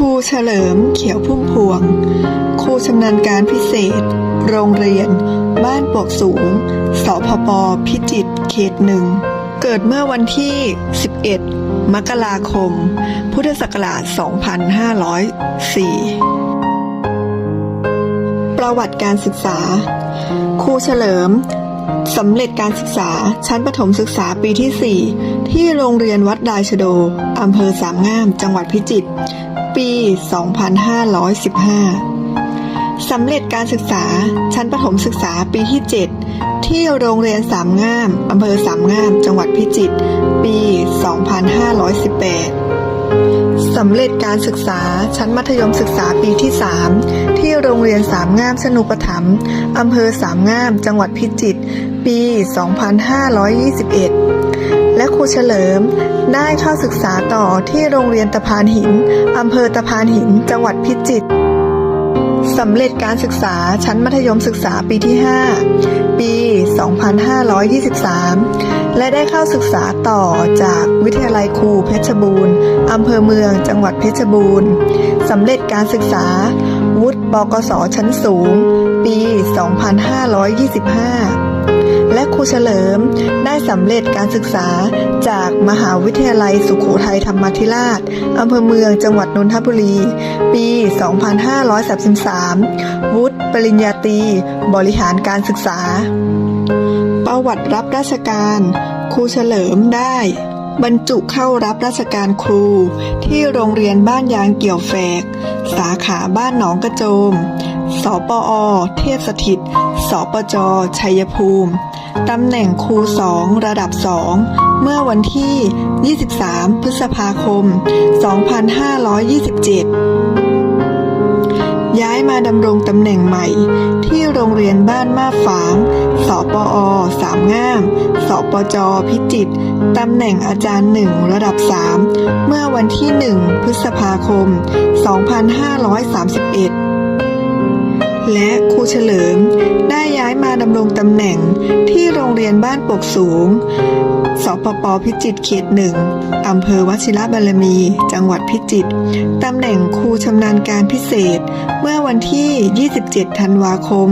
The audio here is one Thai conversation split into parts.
ครูเฉลิมเขียวพุ่มพวง ครูชำนาญการพิเศษ โรงเรียน บ้านปวกสูง สพปพิจิตรเขตหนึ่ง เกิดเมื่อวันที่ 11 มกราคม พุทธศักราช 2504 ประวัติการศึกษา ครูเฉลิมสำเร็จการศึกษาชั้นประถมศึกษาปีที่ 4 ที่โรงเรียนวัดดายชโดอำเภอสามงาม จังหวัดพิจิตร ปี 2515 สำเร็จการศึกษาชั้นประถมศึกษาปีที่ 7 ที่โรงเรียนสามงามอำเภอสามงาม จังหวัดพิจิตร ปี 2518 สำเร็จการศึกษาชั้นมัธยมศึกษาปีที่ 3 ที่โรงเรียนสามงามสนุปถัมภ์อำเภอสามงาม จังหวัดพิจิตร ปี 2521 ครูเฉลิม ได้เข้าศึกษาต่อที่โรงเรียนตะพานหิน อำเภอตะพานหิน จังหวัดพิจิตรสำเร็จการศึกษาชั้นมัธยมศึกษาปีที่ 5 ปี 2523 และได้เข้าศึกษาต่อจากวิทยาลัยครูเพชรบูรณ์ อำเภอเมือง จังหวัดเพชรบูรณ์ สำเร็จการศึกษา วุฒิบกศชั้นสูง ปี 2525 และครูเฉลิมได้สำเร็จการศึกษาจากมหาวิทยาลัยสุโขทัยธรรมธิราชอำเภอเมืองจังหวัดนนทบุรี ปี 2533 วุฒิปริญญาตรีบริหารการศึกษา ประวัติรับราชการ ครูเฉลิมได้บรรจุเข้ารับราชการครู ที่โรงเรียนบ้านยางเกี่ยวแฝก สาขาบ้านหนองกระโจม สปอ เทพสถิต สปจ ชัยภูมิ ตำแหน่งครูสองระดับสอง เมื่อวันที่ 23 พฤษภาคม 2527 ย้ายมาดำรงตำแหน่งใหม่ ที่โรงเรียนบ้านมาฝาง สปอสามงาม สปจ พิจิตร ตำแหน่งอาจารย์หนึ่งระดับ3เมื่อวันที่ 1 พฤษภาคม 2531 และ เฉลิม ได้ย้ายมาดำรงตำแหน่งที่โรงเรียนบ้านปกสูง สปปพิจิตรเขตหนึ่งอำเภอวชิระบารมี จังหวัดพิจิตรตำแหน่งครูชำนาญการพิเศษ เมื่อวันที่ 27 ธันวาคม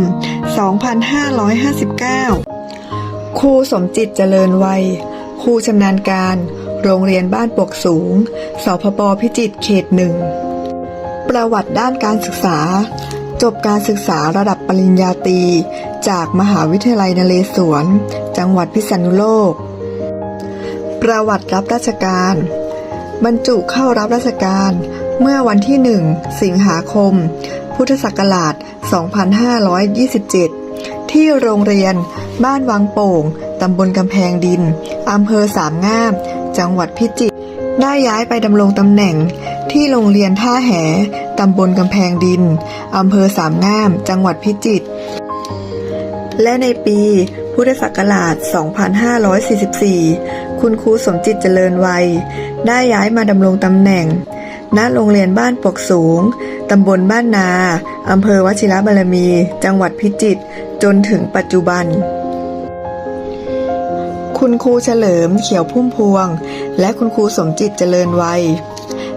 2559 ครูสมจิตเจริญวัย ครูชำนาญการ โรงเรียนบ้านปกสูง สพปพิจิตรเขตหนึ่งประวัติด้านการศึกษา จบการศึกษาระดับปริญญาตรีจากมหาวิทยาลัยนเรศวร จังหวัดพิษณุโลก ประวัติรับราชการ บรรจุเข้ารับราชการเมื่อวันที่ 1 สิงหาคม พุทธศักราช 2527 ที่โรงเรียนบ้านวังโป่ง ตำบลกำแพงดิน อำเภอสามงาม จังหวัดพิจิตร ได้ย้ายไปดำรงตำแหน่งที่โรงเรียนท่าแหตำบลกำแพงดินอำเภอสามงาม จังหวัดพิจิตร และในปีพุทธศักราช 2544 คุณครูสมจิตเจริญวัย ได้ย้ายมาดำรงตำแหน่ง ณ โรงเรียนบ้านปกสูง ตำบลบ้านนา อำเภอวชิระบารมี จังหวัดพิจิตร จนถึงปัจจุบัน คุณครูเฉลิมเขียวพุ่มพวง และคุณครูสมจิตเจริญวัย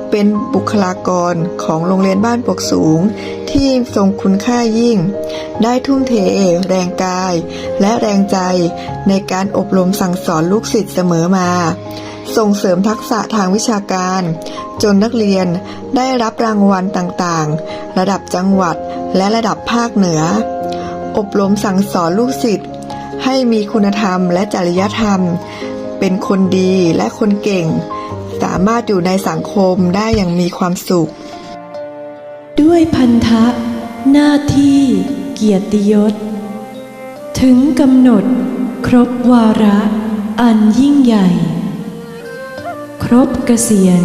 เป็นบุคลากรของโรงเรียนบ้านปกสูง ที่ทรงคุณค่ายิ่ง ได้ทุ่มเทแรงกาย และแรงใจในการอบรมสั่งสอนลูกศิษย์เสมอมา ส่งเสริมทักษะทางวิชาการ จนนักเรียนได้รับรางวัลต่างๆ ระดับจังหวัดและระดับภาคเหนือ อบรมสั่งสอนลูกศิษย์ ให้มีคุณธรรมและจริยธรรม เป็นคนดีและคนเก่ง สามารถอยู่ในสังคมได้อย่างมีความสุข ด้วยพันธะ หน้าที่เกียรติยศ ถึงกำหนด ครบวาระ อันยิ่งใหญ่ ครบเกษียณ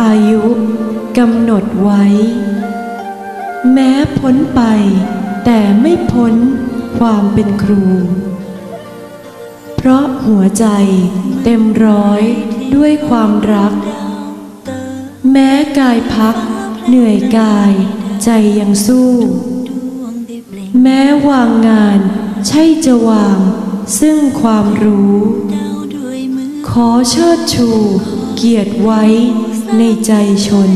อายุกำหนดไว้ แม้พ้นไปแต่ไม่พ้นความเป็นครู เพราะหัวใจเต็มร้อยด้วยความรัก แม้กายพัก เหนื่อยกายใจยังสู้ แม้วางงานใช่จะวางซึ่งความรู้ ขอเชิดชูเกียรติไว้ในใจชน